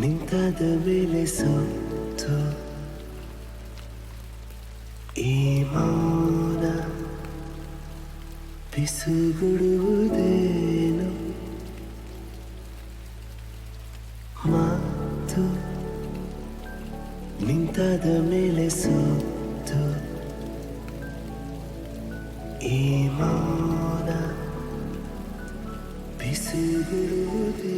ನಿಂತಾದ ಮೇಲೆ ಸೋತು ಈ ಮೌನ ಪಿಸುಗುಡುವುದೇನು ಮಾತು ನಿಂತಾದ ಮೇಲೆ ಸೋತು ಈ ಮೌನ ಬಿಸಿಬಿಡುವುದೇನು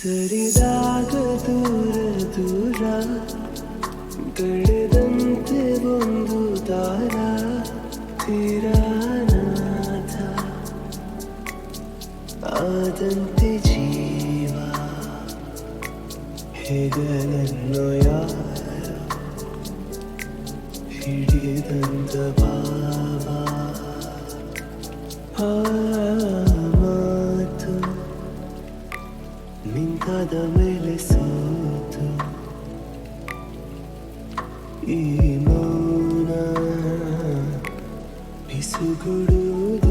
ಸರಿದಾಗ ದೂರ ದೂರ ಬೆಳೆದಂತೆ ಒಂದು ದಾರ ತೀರಾನಾಥ ಆದಂತೆ ಜೀವ ಹೆಗಲನ್ನು ಯಾರು ಹಿಡಿದಂತ ಬಾಬಾ ಆ ನಿಂತಾದ ಮೇಲೆ ಸೋತು. ಈ ಮೌನ ಬಿಸುಗುಡುವುದೇನು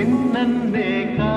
ನಿನ್ನನ್ನೇ ಕಾಣುವೆ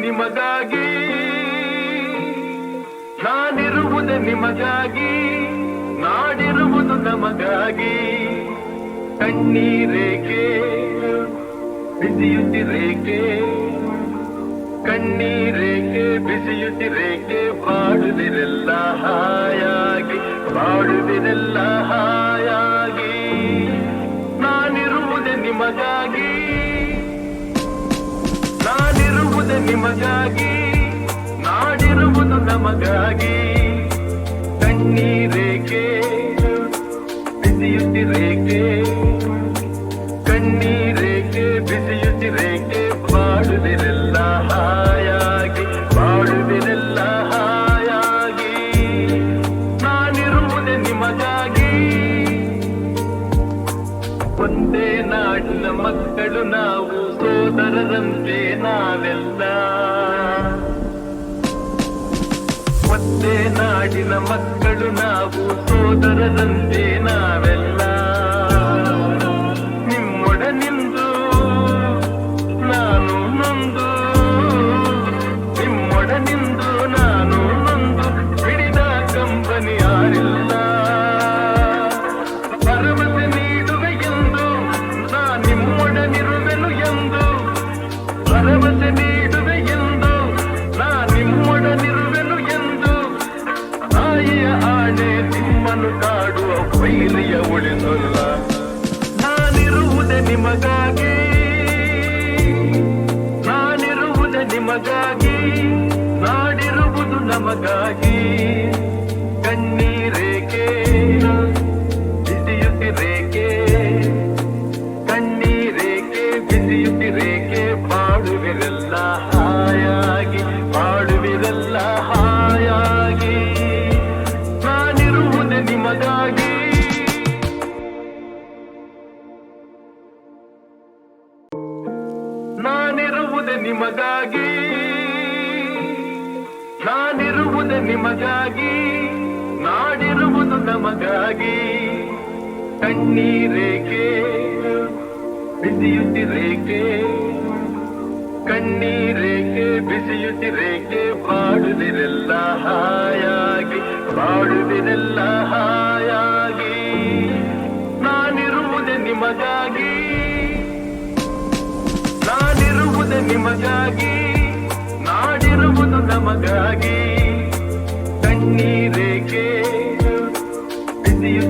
ನಿಮಗಾಗಿ, ನಾನಿರುವುದು ನಿಮಗಾಗಿ, ನಾಡಿರುವುದು ನಮಗಾಗಿ. ಕಣ್ಣೀರೇಕೆ ಬಿಸಿಯುತ್ತಿರೇಕೆ ಕಣ್ಣೀರೇಕೆ ಬಿಸಿಯುತ್ತಿರೇಕೆ ಬಾಡುವಿರೆಲ್ಲ ಹಾಯಾಗಿ ಬಾಡುವಿರೆಲ್ಲ ಹಾಯಾಗಿ, ನಾನಿರುವುದು ನಿಮಗಾಗಿ. ನಿಮಗಾಗಿ ನಾಡಿರುವುದು ನಮಗಾಗಿ ಕಣ್ಣೀರೇಕೆ ಬಿಸಿಯುತ್ತಿರೇಕೆ. ندمت نادم ನಮಗಾಗಿ ಕಣ್ಣೀರೇಕೆ ಬಿಸಿಯುತ್ತಿರೇಕೆ ಕಣ್ಣೀರೇಕೆ ಬಿಸಿಯುತ್ತಿರೇಕೆ ಬಾಡುವಿರೆಲ್ಲ ಹಾಯಾಗಿ ಬಾಡುವಿರೆಲ್ಲ ಹಾಯಾಗಿ. ನಾನಿರುವುದೇ ನಿಮಗಾಗಿ. ನಾನಿರುವುದೇ ನಿಮಗಾಗಿ. ನಾಡಿರುವುದು ನಮಗಾಗಿ. ಕಣ್ಣೀರೇಕೆ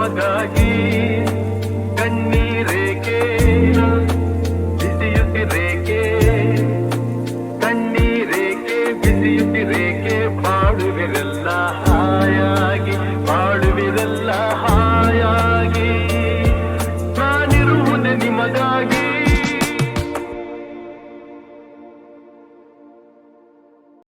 ನಮಗಾಗಿ ಕಣ್ಣೀರೇಕೆ? ಬಿಸಿಯುತ್ತಿರೇಕೆ ಕಣ್ಣೀರೇಕೆ ಬಿಸಿಯುತ್ತಿರೇಕೆ ಬಾಳುವಿರೆಲ್ಲ ಹಾಯಾಗಿ